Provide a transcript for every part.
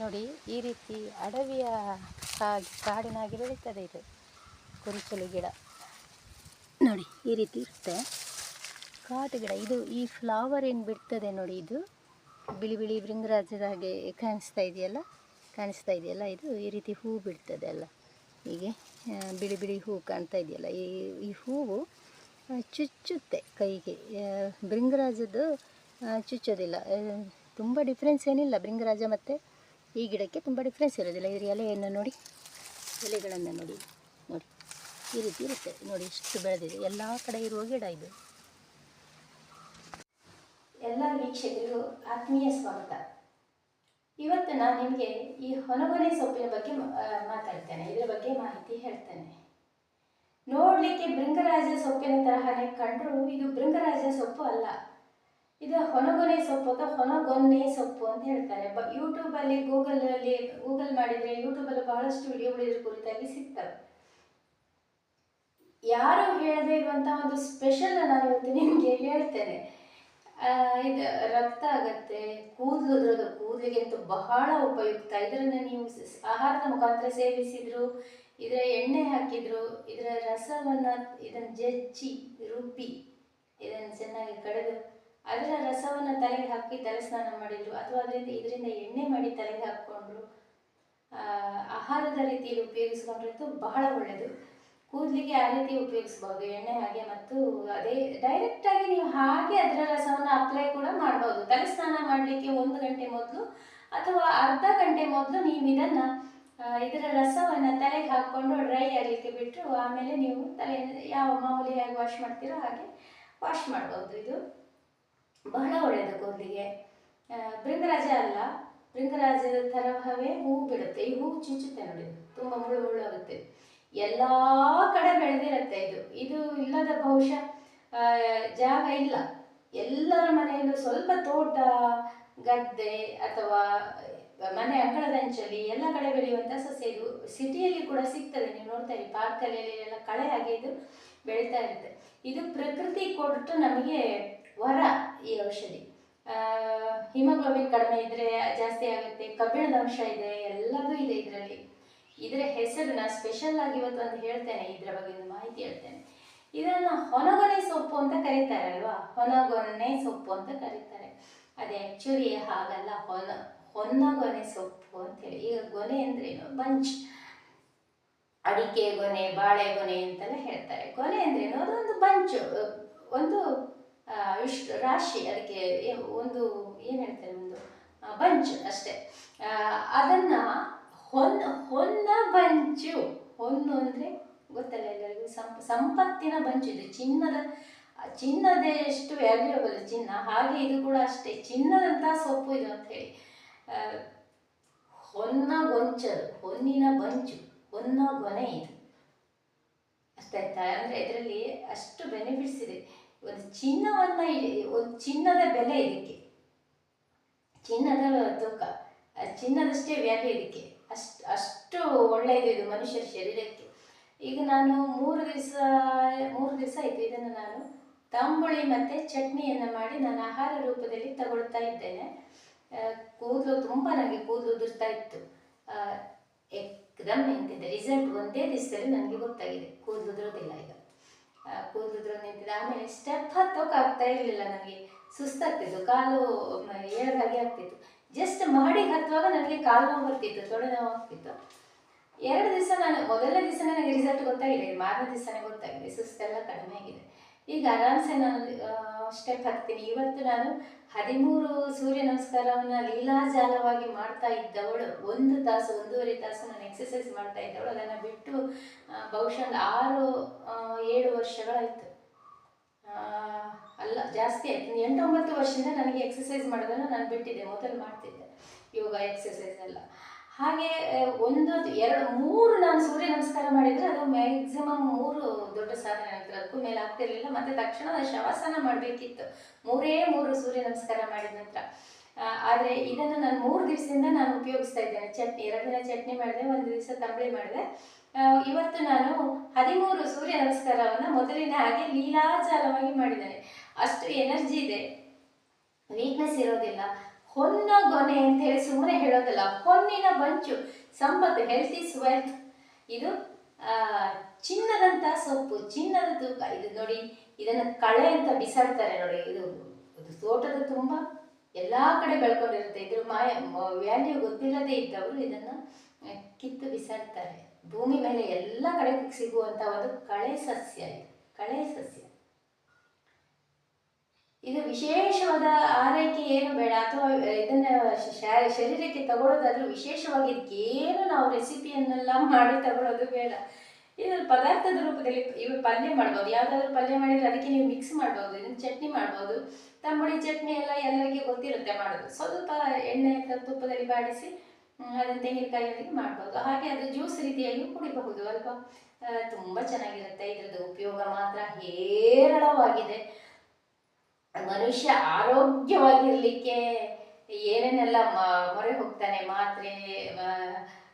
ನೋಡಿ, ಈ ರೀತಿ ಅಡವಿಯ ಹಾಗೆ ಕಾಡಿನಾಗೆ ಬೆಳೀತದೆ ಇದು, ಕುರುಚಲು ಗಿಡ. ನೋಡಿ, ಈ ರೀತಿ ಇರುತ್ತೆ. ಕಾಟು ಗಿಡ, ಇದು ಈ ಫ್ಲವರ್ ಏನು ಬಿಡ್ತದೆ ನೋಡಿ ಇದು? ಬಿಳಿ ಬಿಳಿ ಭೃಂಗರಾಜದ ಹಾಗೆ ಕಾಣಿಸ್ತಾ ಇದೆಯಲ್ಲ? ಕಾಣಿಸ್ತಾ ಇದೆಯಲ್ಲ ಇದು? ಈ ರೀತಿ ಹೂ ಬಿಡ್ತದೆ ಅಲ್ಲ? ಹೀಗೆ ಬಿಳಿ ಬಿಳಿ ಹೂ ಕಾಣ್ತಾ ಇದೆಯಲ್ಲ? ಈ ಈ ಹೂವು ಚುಚ್ಚುತ್ತೆ ಕೈಗೆ. ಬೃಂಗರಾಜದ್ದು ಚುಚ್ಚೋದಿಲ್ಲ. ತುಂಬ ಡಿಫ್ರೆನ್ಸ್ ಏನಿಲ್ಲ, ಬೃಂಗರಾಜ ಮತ್ತು ಈ ಗಿಡಕ್ಕೆ ತುಂಬ ಡಿಫ್ರೆನ್ಸ್ ಇರೋದಿಲ್ಲ. ಇದ್ರ ಎಲೆಯನ್ನು ನೋಡಿ, ಎಲೆಗಳನ್ನು ನೋಡಿ ನೋಡಿ. ಈ ರೀತಿ ಇರುತ್ತೆ. ನೋಡಿ, ಇಷ್ಟು ಬೆಳೆದಿದೆ. ಎಲ್ಲ ಕಡೆ ಇರುವ ಗಿಡ ಇದು. ಎಲ್ಲ ವೀಕ್ಷಕರಿಗೂ ಆತ್ಮೀಯ ಸ್ವಾಗತ. ಇವತ್ತು ನಾನು ನಿಮಗೆ ಈ ಹೊನಗೊನೆ ಸೊಪ್ಪಿನ ಬಗ್ಗೆ ಮಾತಾಡ್ತೇನೆ. ಇದರ ಬಗ್ಗೆ ಮಾಹಿತಿ ಹೇಳ್ತೇನೆ. ನೋಡಲಿಕ್ಕೆ ಭೃಂಗರಾಜ ಸೊಪ್ಪಿನ ತರಹನೇ ಕಂಡರೂ ಇದು ಭೃಂಗರಾಜ ಸೊಪ್ಪು ಅಲ್ಲ. ಇದು ಹೊನಗೊನೆ ಸೊಪ್ಪು ಅಥವಾ ಹೊನಗೊನ್ನೆ ಸೊಪ್ಪು ಅಂತ ಹೇಳ್ತಾರೆ. ಬ ಯೂಟ್ಯೂಬಲ್ಲಿ ಗೂಗಲಲ್ಲಿ ಗೂಗಲ್ ಮಾಡಿದರೆ ಯೂಟ್ಯೂಬಲ್ಲಿ ಬಹಳಷ್ಟು ವಿಡಿಯೋಗಳು ಇದ್ರ ಕುರಿತಾಗಿ ಸಿಗ್ತವೆ. ಯಾರು ಹೇಳದೇ ಇರುವಂತಹ ಒಂದು ಸ್ಪೆಷಲ್ ನಾನು ಇವತ್ತು ನಿಮಗೆ ಹೇಳ್ತೇನೆ. ಇದು ರಕ್ತ ಆಗತ್ತೆ, ಕೂದಲು ಅದ್ರದ್ದು ಕೂದಲಿಗಂತೂ ಬಹಳ ಉಪಯುಕ್ತ. ಇದರನ್ನು ನೀವು ಆಹಾರದ ಮುಖಾಂತರ ಸೇವಿಸಿದ್ರು, ಇದರ ಎಣ್ಣೆ ಹಾಕಿದ್ರು, ಇದರ ರಸವನ್ನು ಇದನ್ನು ಜಜ್ಜಿ, ರುಬ್ಬಿ, ಇದನ್ನು ಚೆನ್ನಾಗಿ ಕಡೆದು ಅದರ ರಸವನ್ನು ತಲೆಗೆ ಹಾಕಿ ತಲೆ ಸ್ನಾನ ಮಾಡಿದ್ರು. ಅಥವಾ ಅದರಿಂದ ಇದರಿಂದ ಎಣ್ಣೆ ಮಾಡಿ ತಲೆಗೆ ಹಾಕ್ಕೊಂಡ್ರು. ಆಹಾರದ ರೀತಿಯಲ್ಲಿ ಉಪಯೋಗಿಸ್ಕೊಂಡ್ರಂತೂ ಬಹಳ ಒಳ್ಳೆಯದು ಕೂದಲಿಗೆ ಆ ರೀತಿ ಉಪಯೋಗಿಸ್ಬೋದು, ಎಣ್ಣೆ ಹಾಗೆ ಮತ್ತು ಅದೇ ಡೈರೆಕ್ಟಾಗಿ ನೀವು ಹಾಗೆ ಅದರ ರಸವನ್ನು ಅಪ್ಲೈ ಕೂಡ ಮಾಡ್ಬೋದು. ತಲೆ ಸ್ನಾನ ಮಾಡಲಿಕ್ಕೆ ಒಂದು ಗಂಟೆ ಮೊದಲು ಅಥವಾ ಅರ್ಧ ಗಂಟೆ ಮೊದಲು ನೀವು ಇದನ್ನು ಇದರ ರಸವನ್ನು ತಲೆಗೆ ಹಾಕ್ಕೊಂಡು ಡ್ರೈ ಆಗಲಿಕ್ಕೆ ಬಿಟ್ಟರು ಆಮೇಲೆ ನೀವು ತಲೆ, ಯಾವ ಮಾಮೂಲಿಯಾಗಿ ವಾಶ್ ಮಾಡ್ತೀರೋ ಹಾಗೆ ವಾಶ್ ಮಾಡ್ಬೋದು ಇದು. ಬಹಳ ಒಳ್ಳೆಯದು ಕೂದಲಿಗೆ ಭೃಂಗರಾಜ ಅಲ್ಲ. ಭೃಂಗರಾಜದ ತರಹವೇ ಹೂ ಬಿಡುತ್ತೆ. ಈ ಹೂ ಚುಚ್ಚುತ್ತೆ ನೋಡಿ. ತುಂಬ ಮುಳ್ಳು ಮುಳ್ಳಾಗುತ್ತೆ. ಎಲ್ಲ ಕಡೆ ಬೆಳೆದಿರುತ್ತೆ ಇದು. ಇದು ಇಲ್ಲದ ಬಹುಶಃ ಜಾಗ ಇಲ್ಲ. ಎಲ್ಲರ ಮನೆಯಲ್ಲೂ ಸ್ವಲ್ಪ ತೋಟ, ಗದ್ದೆ ಅಥವಾ ಮನೆ ಅಂಗಳದಂಚಲ್ಲಿ ಎಲ್ಲ ಕಡೆ ಬೆಳೆಯುವಂಥ ಸಸ್ಯ ಇದು. ಸಿಟಿಯಲ್ಲಿ ಕೂಡ ಸಿಗ್ತದೆ. ನೀವು ನೋಡ್ತಾ ಇರಿ ಪಾರ್ಕಲ್ಲಿ ಎಲ್ಲ ಕಳೆ ಆಗಿ ಇದು ಬೆಳೀತಾ ಇರುತ್ತೆ. ಇದು ಪ್ರಕೃತಿ ಕೊಟ್ಟು ನಮಗೆ ವರ ಈ ಔಷಧಿ. ಹಿಮೋಗ್ಲೋಬಿನ್ ಕಡಿಮೆ ಇದ್ರೆ ಜಾಸ್ತಿ ಆಗುತ್ತೆ, ಕಬ್ಬಿಣದ ಅಂಶ ಇದೆ, ಎಲ್ಲದೂ ಇದೆ ಇದರಲ್ಲಿ. ಇದರ ಹೆಸರನ್ನ ನಾನು ಸ್ಪೆಷಲ್ ಆಗಿ ಇವತ್ತು ಒಂದು ಹೇಳ್ತೇನೆ, ಇದರ ಬಗ್ಗೆ ಒಂದು ಮಾಹಿತಿ ಹೇಳ್ತೇನೆ. ಇದನ್ನ ಹೊನಗೊನೆ ಸೊಪ್ಪು ಅಂತ ಕರೀತಾರೆ ಅಲ್ವಾ ಹೊನಗೊನೆ ಸೊಪ್ಪು ಅಂತ ಕರೀತಾರೆ. ಅದೇ ಆ್ಯಕ್ಚುಲಿ ಹಾಗಲ್ಲ, ಹೊನ ಹೊನ್ನಗೊನೆ ಸೊಪ್ಪು ಅಂತೇಳಿ ಈಗ ಗೊನೆ ಅಂದ್ರೇನು? ಬಂಚ್. ಅಡಿಕೆ ಗೊನೆ, ಬಾಳೆ ಗೊನೆ ಅಂತೆಲ್ಲ ಹೇಳ್ತಾರೆ. ಗೊನೆ ಅಂದ್ರೇನು? ಅದೊಂದು ಬಂಚು, ಒಂದು ಇಷ್ಟು ರಾಶಿ ಅದಕ್ಕೆ ಒಂದು ಏನು ಹೇಳ್ತಾರೆ ಒಂದು ಬಂಚ್ ಅಷ್ಟೇ. ಅದನ್ನ ಹೊನ್ನ ಹೊನ್ನ ಬಂಚು. ಹೊನ್ನು ಅಂದರೆ ಗೊತ್ತಲ್ಲ ಎಲ್ಲರಿಗೂ? ಸಂಪ, ಸಂಪತ್ತಿನ ಬಂಚು. ಇದು ಚಿನ್ನದ ಚಿನ್ನದ ಎಷ್ಟು ವ್ಯಾಲ್ಯೂಬಲ್ ಚಿನ್ನ. ಹಾಗೆ ಇದು ಕೂಡ ಅಷ್ಟೇ. ಚಿನ್ನದಂತ ಸೊಪ್ಪು ಇದು ಅಂತ ಹೇಳಿ. ಹೊನ್ನ ಗೊಂಚಲು, ಹೊನ್ನಿನ ಬಂಚು, ಹೊನ್ನ ಗೊನೆ ಇದು. ಅಷ್ಟಾಯ್ತಾ ಅಂದರೆ ಇದರಲ್ಲಿ ಅಷ್ಟು ಬೆನಿಫಿಟ್ಸ್ ಇದೆ. ಒಂದು ಚಿನ್ನವನ್ನು ಒಂದು ಚಿನ್ನದ ಬೆಲೆ ಇದಕ್ಕೆ. ಚಿನ್ನದ ತೂಕ ಚಿನ್ನದಷ್ಟೇ ವ್ಯಾಲ್ಯೂ ಇದಕ್ಕೆ. ಅಷ್ಟು ಅಷ್ಟು ಒಳ್ಳೆಯದು ಇದು ಮನುಷ್ಯರ ಶರೀರಕ್ಕೆ. ಈಗ ನಾನು ಮೂರು ದಿವಸ ಮೂರು ದಿವಸ ಆಯಿತು ಇದನ್ನು ನಾನು ತಂಬುಳಿ ಮತ್ತು ಚಟ್ನಿಯನ್ನು ಮಾಡಿ ನಾನು ಆಹಾರ ರೂಪದಲ್ಲಿ ತಗೊಳ್ತಾ ಇದ್ದೇನೆ. ಕೂದಲು ತುಂಬ ನನಗೆ ಕೂದಲು ಉದುರ್ತಾ ಇತ್ತು. ಎಕ್ದಮ್ ನಿಂತಿದೆ ರಿಸಲ್ಟ್ ಒಂದೇ ದಿವಸದಲ್ಲಿ ನನಗೆ ಗೊತ್ತಾಗಿದೆ. ಕೂದಲು ಉದುರೋದಿಲ್ಲ ಈಗ. ಆ, ಕೂದಲು ಉದುರೋದು ನಿಂತಿದೆ. ಆಮೇಲೆ ಸ್ಟೆಪ್ ಆಗ್ತಾ ಇರಲಿಲ್ಲ ನನಗೆ. ಸುಸ್ತಾಗ್ತಿತ್ತು. ಕಾಲು ಏರ್ ಹಾಗೆ ಆಗ್ತಿತ್ತು. ಜಸ್ಟ್ ಮಹಡಿಗೆ ಹತ್ತುವಾಗ ನನಗೆ ಕಾಲು ನೋವು ಬರ್ತಿತ್ತು ತೊಡೆ ನೋವು ಆಗ್ತಿತ್ತು. ಎರಡು ದಿವಸ ನಾನು ಮೊದಲನೇ ದಿವಸ ನನಗೆ ರಿಸಲ್ಟ್ ಗೊತ್ತಾಗಿದೆ ಮಾರನೇ ದಿವಸನೇ ಗೊತ್ತಾಗಿದೆ. ಸುಸ್ತೆಲ್ಲ ಕಡಿಮೆ ಆಗಿದೆ. ಈಗ ಆರಾಮ್ಸೆ ನಾನು ಸ್ಟೆಪ್ ಹಾಕ್ತೀನಿ ಇವತ್ತು ನಾನು ಹದಿಮೂರು ಸೂರ್ಯ ನಮಸ್ಕಾರವನ್ನು ಲೀಲಾಜಾಲವಾಗಿ ಮಾಡ್ತಾ ಇದ್ದವಳು. ಒಂದು ತಾಸು, ಒಂದೂವರೆ ತಾಸು ನಾನು ಎಕ್ಸಸೈಸ್ ಮಾಡ್ತಾ ಇದ್ದವಳು. ಅದನ್ನು ಬಿಟ್ಟು ಬಹುಶಃ ಒಂದು ಆರು ಏಳು ವರ್ಷಗಳಾಯಿತು. ಅಲ್ಲ, ಜಾಸ್ತಿ ಆಯ್ತು. ಎಂಟು ಒಂಬತ್ತು ವರ್ಷದಿಂದ ನನಗೆ ಎಕ್ಸಸೈಸ್ ಮಾಡೋದನ್ನು ನಾನು ಬಿಟ್ಟಿದ್ದೆ. ಮೊದಲು ಮಾಡ್ತಿದ್ದೆ. ಯೋಗ ಎಕ್ಸಸೈಸ್ ಎಲ್ಲ. ಹಾಗೆ ಒಂದು, ಎರಡು, ಮೂರು ನಾನು ಸೂರ್ಯ ನಮಸ್ಕಾರ ಮಾಡಿದರೆ ಅದು ಮ್ಯಾಕ್ಸಿಮಮ್ ಮೂರು ದೊಡ್ಡ ಸಾಧನೆ ಆಗ್ತದೆ ಅದಕ್ಕೂ ಮೇಲೆ ಆಗ್ತಿರ್ಲಿಲ್ಲ. ಮತ್ತೆ ತಕ್ಷಣ ಶವಾಸನ ಮಾಡಬೇಕಿತ್ತು. ಮೂರೇ ಮೂರು ಸೂರ್ಯ ನಮಸ್ಕಾರ ಮಾಡಿದ ನಂತರ. ಆದರೆ ಇದನ್ನು ನಾನು ಮೂರು ದಿವಸದಿಂದ ನಾನು ಉಪಯೋಗಿಸ್ತಾ ಇದ್ದೇನೆ. ಚಟ್ನಿ ಎರಡು ದಿನ ಚಟ್ನಿ ಮಾಡಿದೆ, ಒಂದು ದಿವಸ ತಂಬಳಿ ಮಾಡಿದೆ. ಇವತ್ತು ನಾನು ಹದಿಮೂರು ಸೂರ್ಯ ನಮಸ್ಕಾರವನ್ನು ಮೊದಲಿನ ಹಾಗೆ ಲೀಲಾಚಾರವಾಗಿ ಮಾಡಿದ್ದೇನೆ. ಅಷ್ಟು ಎನರ್ಜಿ ಇದೆ. ವೀಕ್ನೆಸ್ ಇರೋದಿಲ್ಲ. ಹೊನ್ನ ಗೊನೆ ಅಂತ ಹೇಳಿ ಸುಮ್ಮನೆ ಹೇಳೋದಲ್ಲ, ಹೊನ್ನಿನ ಬಂಚು, ಸಂಪತ್ತು ಹೆಲ್ತ್ ಇಸ್ ವೆಲ್ತ್ ಇದು ಚಿನ್ನದಂತ ಸೊಪ್ಪು, ಚಿನ್ನದ ತೂಕ. ಇದು ನೋಡಿ, ಇದನ್ನ ಕಳೆ ಅಂತ ಬಿಸಾಡ್ತಾರೆ ನೋಡಿ, ಇದು ಒಂದು ತೋಟದ ತುಂಬ ಎಲ್ಲಾ ಕಡೆ ಬೆಳ್ಕೊಂಡಿರುತ್ತೆ. ಇದ್ರ ಮಾಯ ವ್ಯಾಲ್ಯೂ ಗೊತ್ತಿಲ್ಲದೆ ಇದ್ದವರು ಇದನ್ನ ಕಿತ್ತು ಬಿಸಾಡ್ತಾರೆ. ಭೂಮಿ ಮೇಲೆ ಎಲ್ಲ ಕಡೆ ಸಿಗುವಂತ ಒಂದು ಕಳೆ ಸಸ್ಯ ಇದು, ಕಳೆ ಸಸ್ಯ. ಇದು ವಿಶೇಷವಾದ ಆರೈಕೆ ಏನು ಬೇಡ ಅಥವಾ ಇದನ್ನ ಶರೀರಕ್ಕೆ ತಗೊಳ್ಳೋದಾದ್ರೂ ವಿಶೇಷವಾಗಿ ಇದಕ್ಕೇನು ನಾವು ರೆಸಿಪಿಯನ್ನೆಲ್ಲ ಮಾಡಿ ತಗೊಳ್ಳೋದು ಬೇಡ. ಇದು ಪದಾರ್ಥದ ರೂಪದಲ್ಲಿ ಇವು ಪಲ್ಯ ಮಾಡ್ಬೋದು. ಯಾವುದಾದ್ರೂ ಪಲ್ಯ ಮಾಡಿದ್ರೆ ಅದಕ್ಕೆ ನೀವು ಮಿಕ್ಸ್ ಮಾಡ್ಬೋದು. ಇದನ್ನ ಚಟ್ನಿ ಮಾಡ್ಬೋದು. ತಂಬುಳಿ ಚಟ್ನಿ ಎಲ್ಲ ಎಲ್ಲರಿಗೆ ಗೊತ್ತಿರುತ್ತೆ ಮಾಡೋದು. ಸ್ವಲ್ಪ ಎಣ್ಣೆ ತುಪ್ಪದಲ್ಲಿ ಬಾಡಿಸಿ ಅದನ್ನು ತೆಂಗಿನಕಾಯಿಯೊಂದಿಗೆ ಮಾಡ್ಬೋದು. ಹಾಗೆ ಅದು ಜ್ಯೂಸ್ ರೀತಿಯಾಗಿ ಕುಡಿಬಹುದು ಅಲ್ವಾ? ತುಂಬಾ ಚೆನ್ನಾಗಿರುತ್ತೆ. ಇದ್ರದ್ದು ಉಪಯೋಗ ಮಾತ್ರ ಹೇರಳವಾಗಿದೆ. ಮನುಷ್ಯ ಆರೋಗ್ಯವಾಗಿರ್ಲಿಕ್ಕೆ ಏನೇನೆಲ್ಲ ಮೊರೆ ಹೋಗ್ತಾನೆ ಮಾತ್ರೆ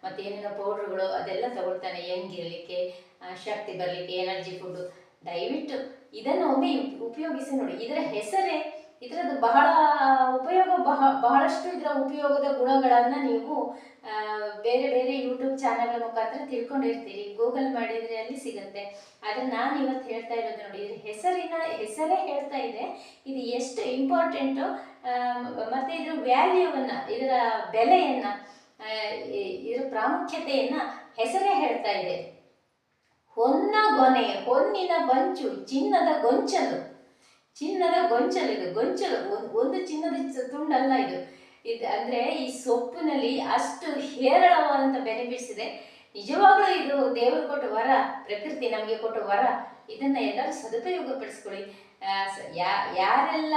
ಮತ್ತು ಏನೇನೋ ಪೌಡ್ರುಗಳು ಅದೆಲ್ಲ ತಗೊಳ್ತಾನೆ ಇರ್ಲಿಕ್ಕೆ ಆ, ಶಕ್ತಿ ಬರಲಿಕ್ಕೆ ಎನರ್ಜಿ ಫುಡ್ ದಯವಿಟ್ಟು ಇದನ್ನು ಒಮ್ಮೆ ಉಪ್- ಉಪಯೋಗಿಸಿ ನೋಡಿ. ಇದರ ಹೆಸರೇ ಇದರದ್ದು ಬಹಳ ಉಪಯೋಗ ಬಹ ಬಹಳಷ್ಟು ಇದರ ಉಪಯೋಗದ ಗುಣಗಳನ್ನು ನೀವು ಬೇರೆ ಬೇರೆ ಯೂಟ್ಯೂಬ್ ಚಾನೆಲ್ಗಳ ಮುಖಾಂತರ ತಿಳ್ಕೊಂಡಿರ್ತೀರಿ. ಗೂಗಲ್ ಮಾಡಿದರೆ ಅಲ್ಲಿ ಸಿಗುತ್ತೆ. ಆದರೆ ನಾನು ಇವತ್ತು ಹೇಳ್ತಾ ಇರೋದು ನೋಡಿ, ಇದ್ರ ಹೆಸರಿನ, ಹೆಸರೇ ಹೇಳ್ತಾ ಇದೆ. ಇದು ಎಷ್ಟು ಇಂಪಾರ್ಟೆಂಟು ಮತ್ತು ಇದ್ರ ವ್ಯಾಲ್ಯೂವನ್ನು ಇದರ ಬೆಲೆಯನ್ನು ಇದರ ಪ್ರಾಮುಖ್ಯತೆಯನ್ನು ಹೆಸರೇ ಹೇಳ್ತಾ ಇದೆ. ಹೊನ್ನ ಗೊನೆ, ಹೊನ್ನಿನ ಬಂಚು, ಚಿನ್ನದ ಗೊಂಚಲು. ಚಿನ್ನದ ಗೊಂಚಲು ಇದು, ಗೊಂಚಲು. ಒಂದು ಚಿನ್ನದ ತುಂಡಲ್ಲ ಇದು. ಇದು ಅಂದರೆ ಈ ಸೊಪ್ಪಿನಲ್ಲಿ ಅಷ್ಟು ಹೇರಳವಾದಂಥ ಬೆನಿಫಿಟ್ಸ್ ಇದೆ ನಿಜವಾಗ್ಲೂ ಇದು ದೇವರು ಕೊಟ್ಟ ವರ, ಪ್ರಕೃತಿ ನಮಗೆ ಕೊಟ್ಟ ವರ. ಇದನ್ನ ಎಲ್ಲರೂ ಸದುಪಯೋಗಪಡಿಸ್ಕೊಳ್ಳಿ. ಯಾ- ಯಾರೆಲ್ಲ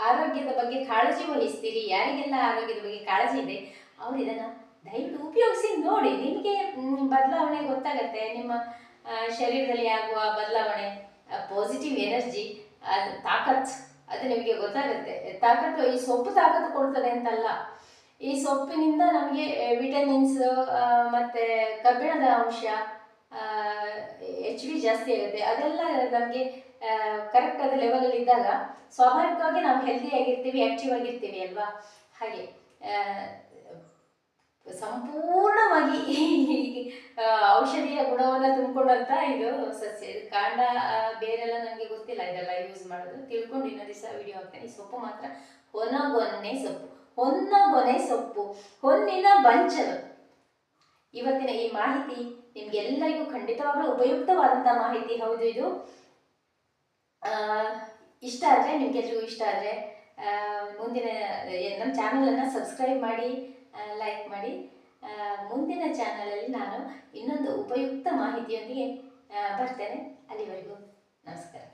ಆರೋಗ್ಯದ ಬಗ್ಗೆ ಕಾಳಜಿ ವಹಿಸ್ತೀರಿ, ಯಾರಿಗೆಲ್ಲ ಆರೋಗ್ಯದ ಬಗ್ಗೆ ಕಾಳಜಿ ಇದೆ, ಅವ್ರು ಇದನ್ನ ದಯವಿಟ್ಟು ಉಪಯೋಗಿಸಿ ನೋಡಿ. ನಿಮಗೆ ಬದಲಾವಣೆ ಗೊತ್ತಾಗತ್ತೆ. ನಿಮ್ಮ ಶರೀರದಲ್ಲಿ ಆಗುವ ಬದಲಾವಣೆ ಪಾಸಿಟಿವ್ ಎನರ್ಜಿ ಅದು ತಾಕತ್. ಅದು ನಿಮಗೆ ಗೊತ್ತಾಗುತ್ತೆ. ತಾಕತ್ತು ಈ ಸೊಪ್ಪು ತಾಕತ್ತು ಕೊಡ್ತದೆ ಅಂತಲ್ಲ. ಈ ಸೊಪ್ಪಿನಿಂದ ನಮಗೆ ವಿಟಮಿನ್ಸ್ ಮತ್ತು ಕಬ್ಬಿಣದ ಅಂಶ ಎಚ್ ಬಿ ಜಾಸ್ತಿ ಆಗುತ್ತೆ. ಅದೆಲ್ಲ ನಮಗೆ ಕರೆಕ್ಟ್ ಆದ ಲೆವೆಲಲ್ಲಿ ಇದ್ದಾಗ, ಸ್ವಾಭಾವಿಕವಾಗಿ ನಾವು ಹೆಲ್ದಿ ಆಗಿರ್ತೀವಿ ಆ್ಯಕ್ಟಿವ್ ಆಗಿರ್ತೀವಿ ಅಲ್ವಾ? ಹಾಗೆ ಸಂಪೂರ್ಣವಾಗಿ ಔಷಧೀಯ ಗುಣವನ್ನು ತುಂಬಿಕೊಂಡಂತ ಇದು ಸಸ್ಯ. ಕಾಂಡ ಬೇರೆಲ್ಲ ನನಗೆ ಗೊತ್ತಿಲ್ಲ ಇದೆಲ್ಲ ಯೂಸ್ ಮಾಡೋದು. ತಿಳ್ಕೊಂಡು ಇನ್ನೊಂದು ದಿವಸ ವಿಡಿಯೋ ಹಾಕ್ತೇನೆ. ಸೊಪ್ಪು ಮಾತ್ರ ಹೊನಗೊನ್ನೆ ಸೊಪ್ಪು. ಹೊನ್ನಗೊನೆ ಸೊಪ್ಪು. ಹೊನ್ನಿನ ಬಂಚಲು. ಇವತ್ತಿನ ಈ ಮಾಹಿತಿ ನಿಮ್ಗೆಲ್ಲರಿಗೂ ಖಂಡಿತವಾಗ್ಲೂ ಉಪಯುಕ್ತವಾದಂಥ ಮಾಹಿತಿ. ಹೌದು ಇದು. ಇಷ್ಟ ಆದರೆ, ನಿಮ್ಗೆಲ್ರಿಗೂ ಇಷ್ಟ ಆದರೆ ಮುಂದಿನ ನಮ್ಮ ಚಾನಲನ್ನು ಸಬ್ಸ್ಕ್ರೈಬ್ ಮಾಡಿ. ಲೈಕ್ ಮಾಡಿ. ಮುಂದಿನ ಚಾನಲಲ್ಲಿ ನಾನು ಇನ್ನೊಂದು ಉಪಯುಕ್ತ ಮಾಹಿತಿಯೊಂದಿಗೆ ಬರ್ತೇನೆ. ಅಲ್ಲಿವರೆಗೂ ನಮಸ್ಕಾರ.